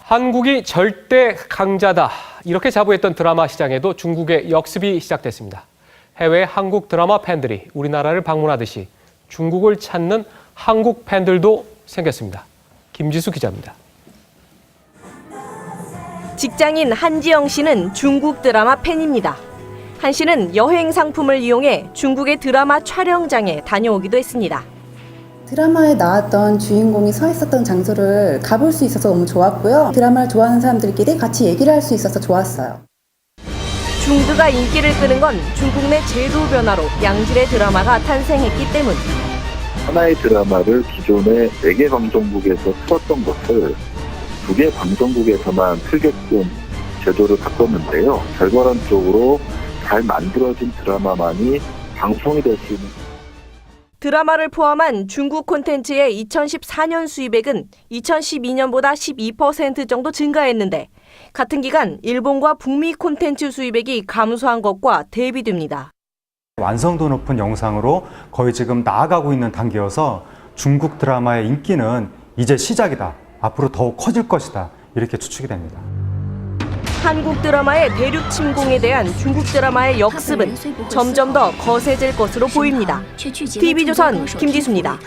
한국이 절대 강자다. 이렇게 자부했던 드라마 시장에도 중국의 역습이 시작됐습니다. 해외 한국 드라마 팬들이 우리나라를 방문하듯이 중국을 찾는 한국 팬들도 생겼습니다. 김지수 기자입니다. 직장인 한지영 씨는 중국 드라마 팬입니다. 한 씨는 여행 상품을 이용해 중국의 드라마 촬영장에 다녀오기도 했습니다. 드라마에 나왔던 주인공이 서 있었던 장소를 가볼 수 있어서 너무 좋았고요. 드라마를 좋아하는 사람들끼리 같이 얘기를 할 수 있어서 좋았어요. 중드가 인기를 끄는 건 중국 내 제도 변화로 양질의 드라마가 탄생했기 때문. 하나의 드라마를 기존의 4개 방송국에서 틀었던 것을 두개 방송국에서만 틀게끔 제도를 바꿨는데요. 결과론적으로 잘 만들어진 드라마만이 방송이 될 수 있는 드라마를 포함한 중국 콘텐츠의 2014년 수입액은 2012년보다 12% 정도 증가했는데 같은 기간 일본과 북미 콘텐츠 수입액이 감소한 것과 대비됩니다. 완성도 높은 영상으로 거의 지금 나아가고 있는 단계여서 중국 드라마의 인기는 이제 시작이다. 앞으로 더욱 커질 것이다. 이렇게 추측이 됩니다. 한국 드라마의 대륙 침공에 대한 중국 드라마의 역습은 점점 더 거세질 것으로 보입니다. TV조선 김지수입니다.